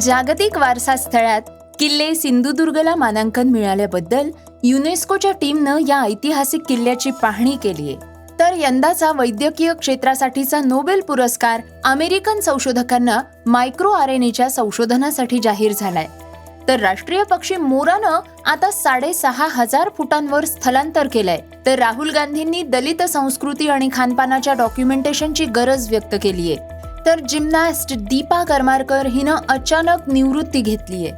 जागतिक वारसा स्थळात किल्ले सिंधुदुर्गला मानांकन मिळाल्याबद्दल युनेस्कोच्या टीमनं या ऐतिहासिक किल्ल्याची पाहणी केली आहे. तर यंदाचा वैद्यकीय क्षेत्रासाठीचा नोबेल पुरस्कार अमेरिकन संशोधकांना मायक्रो आरएनएच्या संशोधनासाठी जाहीर झालाय. तर राष्ट्रीय पक्षी मोरानं आता साडेसहा हजार फुटांवर स्थलांतर केलंय. तर राहुल गांधींनी दलित संस्कृती आणि खानपानाच्या डॉक्युमेंटेशनची गरज व्यक्त केली आहे तर जिम्नॅस्ट दीपा करमारकर हिनं अचानक निवृत्ती घेतलीय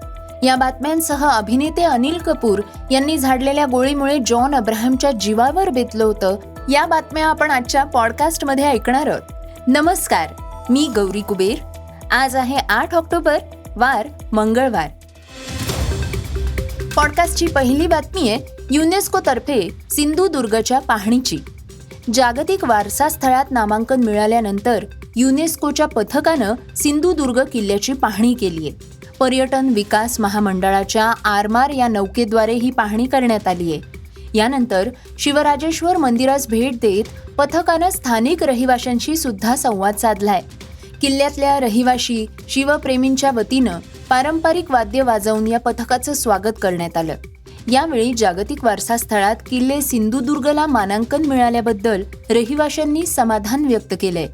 या बातम्यांसह अभिनेते अनिल कपूर यांनी झाडलेल्या गोळीमुळे जॉन अब्राहमच्या जीवावर बेतलं होतं. या बातम्या आपण आजच्या पॉडकास्टमध्ये ऐकणार आहोत. नमस्कार मी गौरी कुबेर. आज आहे आठ ऑक्टोबर वार मंगळवार. पॉडकास्टची पहिली बातमी आहे युनेस्कोतर्फे सिंधुदुर्गच्या पाहणीची. जागतिक वारसा स्थळात नामांकन मिळाल्यानंतर युनेस्कोच्या पथकानं सिंधुदुर्ग किल्ल्याची पाहणी केली आहे. पर्यटन विकास महामंडळाच्या आरमार या नौकेद्वारे ही पाहणी करण्यात आली आहे. यानंतर शिवराजेश्वर मंदिरास भेट देत पथकानं स्थानिक रहिवाशांशी सुद्धा संवाद साधलाय. किल्ल्यातल्या रहिवाशी शिवप्रेमींच्या वतीनं पारंपरिक वाद्य वाजवून या पथकाचं स्वागत करण्यात आलं. यावेळी जागतिक वारसा स्थळात किल्ले सिंधुदुर्गला मानांकन मिळाल्याबद्दल रहिवाशांनी समाधान व्यक्त केलंय.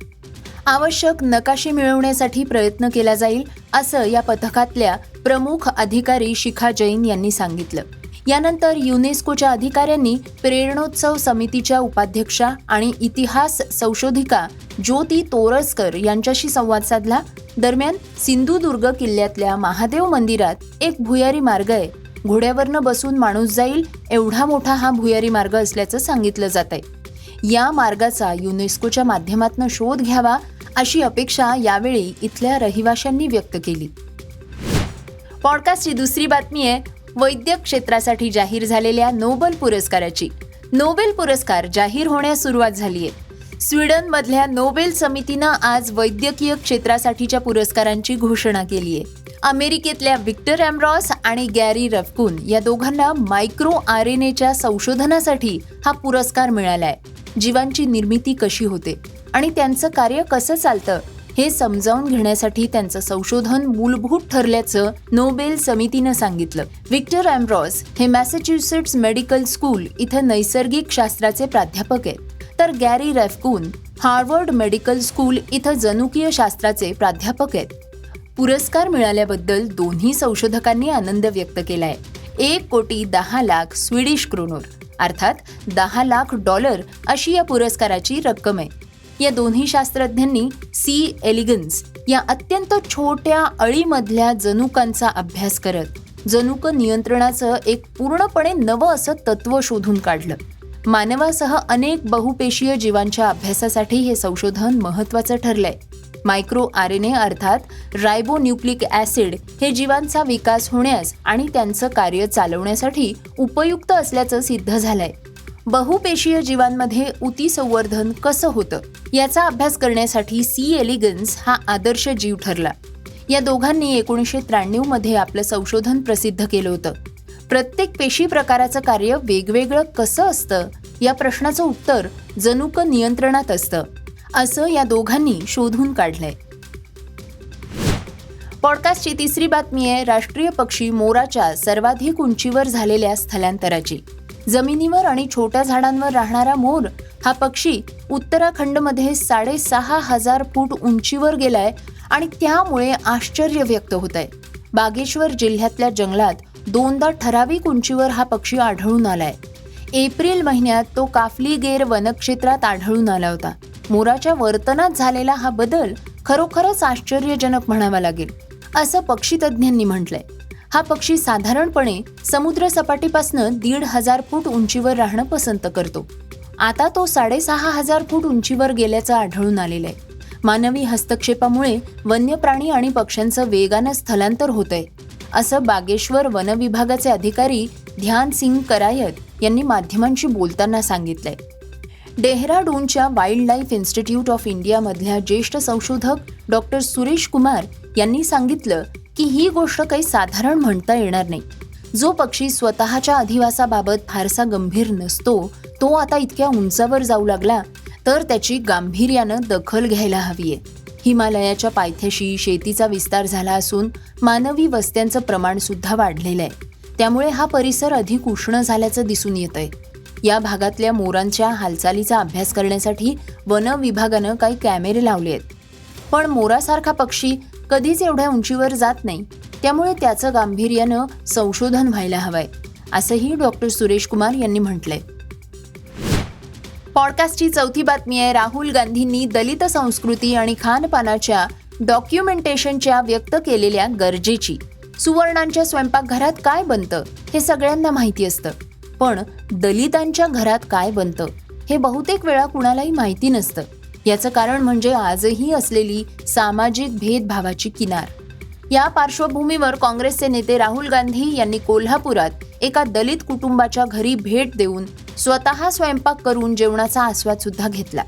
आवश्यक नकाशे मिळवण्यासाठी प्रयत्न केला जाईल असं या पथकातल्या प्रमुख अधिकारी शिखा जैन यांनी सांगितलं. यानंतर युनेस्कोच्या अधिकाऱ्यांनी प्रेरणोत्सव समितीच्या उपाध्यक्षा आणि इतिहास संशोधिका ज्योती तोरसकर यांच्याशी संवाद साधला. दरम्यान सिंधुदुर्ग किल्ल्यातल्या महादेव मंदिरात एक भुयारी मार्ग आहे. घोड्यावरनं बसून माणूस जाईल एवढा मोठा हा भुयारी मार्ग असल्याचं सांगितलं जात आहे या मार्गाचा युनेस्कोच्या माध्यमातून शोध घ्यावा अशी अपेक्षा यावेळी इथल्या रहिवाशांनी व्यक्त केली. पॉडकास्टची दुसरी बातमी आहे वैद्यक क्षेत्रासाठी जाहीर झालेल्या नोबेल पुरस्काराची. नोबेल पुरस्कार जाहीर होण्यास सुरुवात झाली आहे. स्वीडनमधल्या नोबेल समितीनं आज वैद्यकीय क्षेत्रासाठीच्या पुरस्कारांची घोषणा केली आहे. अमेरिकेतल्या विक्टर एम्ब्रॉस आणि गॅरी रफकून या दोघांना मायक्रो आर एन एच्या संशोधनासाठी हा पुरस्कार मिळालाय जीवांची निर्मिती कशी होते आणि त्यांचं कार्य कसं चालतं हे समजावून घेण्यासाठी त्यांचं संशोधन मूलभूत ठरल्याचं नोबेल समितीनं सांगितलं. विक्टर अँब्रॉस हे मॅसेच्युसेट्स मेडिकल स्कूल इथं नैसर्गिक शास्त्राचे प्राध्यापक आहेत. तर Gary Ruvkun Harvard Medical School इथं जनुकीय शास्त्राचे प्राध्यापक आहेत. पुरस्कार मिळाल्याबद्दल दोन्ही संशोधकांनी आनंद व्यक्त केलाय. एक कोटी दहा लाख स्वीडिश क्रोनोर. अर्थात दहा लाख डॉलर अशी या पुरस्काराची रक्कम आहे. या दोन्ही शास्त्रज्ञांनी सी. एलिगन्स या अत्यंत छोट्या अळीमधल्या जनुकांचा अभ्यास करत जनुक नियंत्रणाचं एक पूर्णपणे नवं असं तत्व शोधून काढलं. मानवासह अनेक बहुपेशीय जीवांच्या अभ्यासासाठी हे संशोधन महत्वाचं ठरलंय. मायक्रो आर एन ए अर्थात रायबोन्यूक्लिक ॲसिड हे जीवांचा विकास होण्यास आणि त्यांचं कार्य चालवण्यासाठी उपयुक्त असल्याचं सिद्ध झालंय. बहुपेशीय जीवांमध्ये उती संवर्धन कसं होतं याचा अभ्यास करण्यासाठी सी. एलिगन्स हा आदर्श जीव ठरला. या दोघांनी एकोणीसशे त्र्याण्णवमध्ये आपलं संशोधन प्रसिद्ध केलं होतं. प्रत्येक पेशी प्रकाराचं कार्य वेगवेगळं कसं असतं या प्रश्नाचं उत्तर जनुक नियंत्रणात असतं. असं या दोघांनी शोधून काढलंय. पॉडकास्टची तिसरी बातमी आहे राष्ट्रीय पक्षी मोराच्या सर्वाधिक उंचीवर झालेल्या स्थलांतराची. जमिनीवर आणि छोट्या झाडांवर राहणारा मोर हा पक्षी उत्तराखंडमध्ये साडेसहा हजार फूट उंचीवर गेलाय आणि त्यामुळे आश्चर्य व्यक्त होत आहे बागेश्वर जिल्ह्यातल्या जंगलात दोनदा ठराविक उंचीवर हा पक्षी आढळून आलाय. एप्रिल महिन्यात तो काफली गेर वनक्षेत्रात आढळून आला होता. मोराच्या वर्तनात झालेला हा बदल खरोखरच आश्चर्यजनक म्हणावा लागेल असं पक्षीतज्ज्ञांनी म्हटलंय. हा पक्षी साधारणपणे समुद्र सपाटीपासनं दीड हजार फूट उंचीवर राहणं पसंत करतो. आता तो साडेसहा हजार फूट उंचीवर गेल्याचं आढळून आलेलं आहे. मानवी हस्तक्षेपामुळे वन्य प्राणी आणि पक्ष्यांचं वेगानं स्थलांतर होतंय असं बागेश्वर वन विभागाचे अधिकारी ध्यान सिंग करायत यांनी माध्यमांशी बोलताना सांगितलंय. डेहराडूनच्या वाईल्ड लाईफ इन्स्टिट्यूट ऑफ इंडियामधल्या ज्येष्ठ संशोधक डॉक्टर सुरेश कुमार यांनी सांगितलं की ही गोष्ट काही साधारण म्हणता येणार नाही. जो पक्षी स्वतःच्या अधिवासाबाबत फारसा गंभीर नसतो तो आता इतक्या उंचावर जाऊ लागला तर त्याची गांभीर्यानं दखल घ्यायला हवी आहे हिमालयाच्या पायथ्याशी शेतीचा विस्तार झाला असून मानवी वस्त्यांचं प्रमाण सुद्धा वाढलेलं आहे. त्यामुळे हा परिसर अधिक उष्ण झाल्याचं दिसून येत आहे या भागातल्या मोरांच्या हालचालीचा अभ्यास करण्यासाठी वन विभागानं काही कॅमेरे लावले आहेत. पण मोरासारखा पक्षी कधीच एवढ्या उंचीवर जात नाही. त्यामुळे त्याचं गांभीर्यानं संशोधन व्हायला हवंय असंही डॉक्टर सुरेश कुमार यांनी म्हटलंय. पॉडकास्टची चौथी बातमी आहे राहुल गांधींनी दलित संस्कृती आणि खानपानाच्या डॉक्युमेंटेशनच्या व्यक्त केलेल्या गरजेची. सुवर्णांच्या स्वयंपाकघरात काय बनतं हे सगळ्यांना माहिती असतं. पण दलितांच्या घरात काय बनतं? हे बहुतेक वेळा कुणालाही माहिती नसतं. याचं कारण म्हणजे आजही असलेली सामाजिक भेदभावाची किनार. या पार्श्वभूमीवर काँग्रेसचे नेते राहुल गांधी यांनी कोल्हापुरात एका दलित कुटुंबाच्या घरी भेट देऊन स्वतः स्वयंपाक करून जेवणाचा आस्वाद सुद्धा घेतला.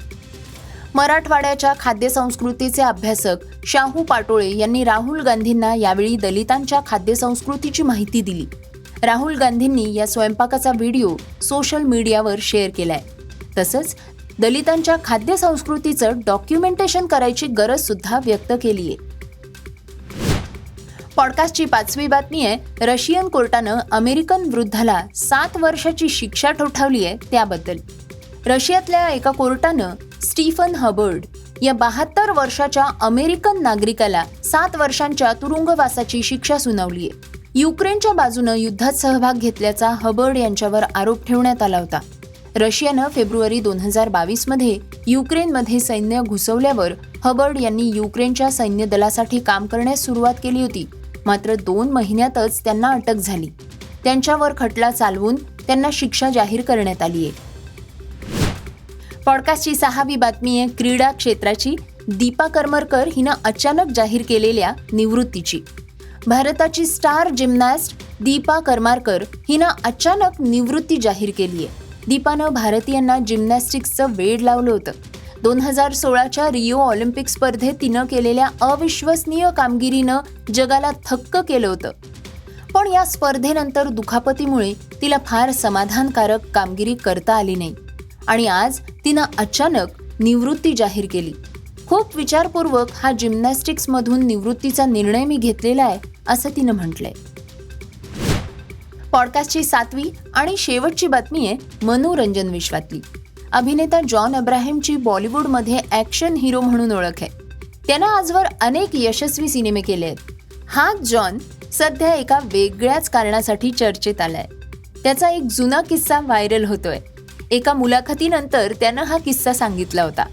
मराठवाड्याच्या खाद्यसंस्कृतीचे अभ्यासक शाहू पाटोळे यांनी राहुल गांधींना यावेळी दलितांच्या खाद्यसंस्कृतीची माहिती दिली. राहुल गांधींनी या स्वयंपाकाचा व्हिडिओ सोशल मीडियावर शेअर केलाय. तसंच दलितांच्या खाद्य संस्कृतीचं डॉक्युमेंटेशन करायची गरज सुद्धा व्यक्त केली आहे पॉडकास्टची पाचवी बातमी आहे रशियन कोर्टानं अमेरिकन वृद्धाला सात वर्षाची शिक्षा ठोठावली आहे त्याबद्दल. रशियातल्या एका कोर्टानं स्टीफन हबर्ड या बहात्तर वर्षाच्या अमेरिकन नागरिकाला सात वर्षांच्या तुरुंगवासाची शिक्षा सुनावली आहे युक्रेनच्या बाजूनं युद्धात सहभाग घेतल्याचा हबर्ड यांच्यावर आरोप ठेवण्यात आला होता. रशियानं फेब्रुवारी दोन हजार बावीसमध्ये युक्रेनमध्ये सैन्य घुसवल्यावर हबर्ड यांनी युक्रेनच्या सैन्य दलासाठी काम करण्यास सुरुवात केली होती. मात्र दोन महिन्यातच त्यांना अटक झाली. त्यांच्यावर खटला चालवून त्यांना शिक्षा जाहीर करण्यात आली आहे. पॉडकास्टची सहावी बातमी आहे क्रीडा क्षेत्राची. दीपा करमरकर हिनं अचानक जाहीर केलेल्या निवृत्तीची. भारताची स्टार जिम्नॅस्ट दीपा करमारकर हिनं अचानक निवृत्ती जाहीर केली आहे. दीपानं भारतीयांना जिम्नॅस्टिक्सचं वेड लावलं होतं. दोन हजार सोळाच्या रिओ ऑलिम्पिक स्पर्धेत तिनं केलेल्या अविश्वसनीय कामगिरीनं जगाला थक्क केलं होतं. पण या स्पर्धेनंतर दुखापतीमुळे तिला फार समाधानकारक कामगिरी करता आली नाही. आणि आज तिनं अचानक निवृत्ती जाहीर केली. खूप विचारपूर्वक हा जिम्नॅस्टिक्समधून निवृत्तीचा निर्णय मी घेतलेला आहे. असं तिनं म्हटलंय. पॉडकास्टची सातवी आणि शेवटची बातमी आहे मनोरंजन विश्वातली. अभिनेता जॉन अब्राहिमची बॉलिवूडमध्ये ॲक्शन हिरो म्हणून ओळख आहे. त्यानं आजवर अनेक यशस्वी सिनेमे केले आहेत. हा जॉन सध्या एका वेगळ्याच कारणासाठी चर्चेत आलाय. त्याचा एक जुना किस्सा व्हायरल होतोय. एका मुलाखतीनंतर त्यानं हा किस्सा सांगितला होता.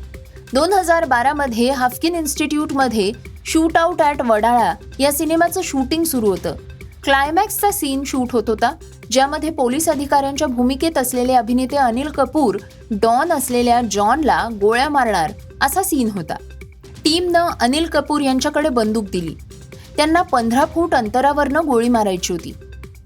दोन हजार बारामध्ये हाफकिन इन्स्टिट्यूटमध्ये शूट आउट ॲट वडाळा या सिनेमाचं शूटिंग सुरू होतं. क्लायमॅक्सचा सीन शूट होत होता ज्यामध्ये पोलीस अधिकाऱ्यांच्या भूमिकेत असलेले अभिनेते अनिल कपूर डॉन असलेल्या जॉनला गोळ्या मारणार असा सीन होता. टीमनं अनिल कपूर यांच्याकडे बंदूक दिली. त्यांना पंधरा फूट अंतरावरनं गोळी मारायची होती.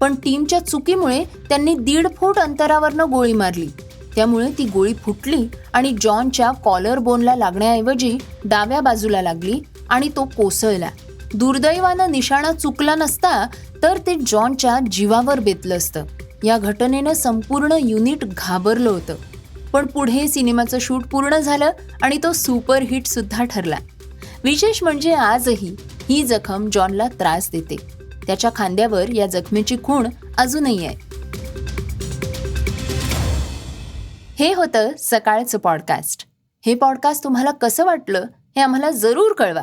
पण टीमच्या चुकीमुळे त्यांनी दीड फूट अंतरावरनं गोळी मारली. त्यामुळे ती गोळी फुटली आणि जॉनच्या कॉलर बोनला लागण्याऐवजी डाव्या बाजूला लागली आणि तो कोसळला. दुर्दैवानं निशाणा चुकला नसता तर ते जॉनच्या जीवावर बेतलं असतं. या घटनेनं संपूर्ण युनिट घाबरलं होतं. पण पुढे सिनेमाचं शूट पूर्ण झालं आणि तो सुपरहिट सुद्धा ठरला. विशेष म्हणजे आजही ही जखम जॉनला त्रास देते. त्याच्या खांद्यावर या जखमेची खूण अजूनही आहे. हे होतं सकाळचं पॉडकास्ट. हे पॉडकास्ट तुम्हाला कसं वाटलं हे आम्हाला जरूर कळवा.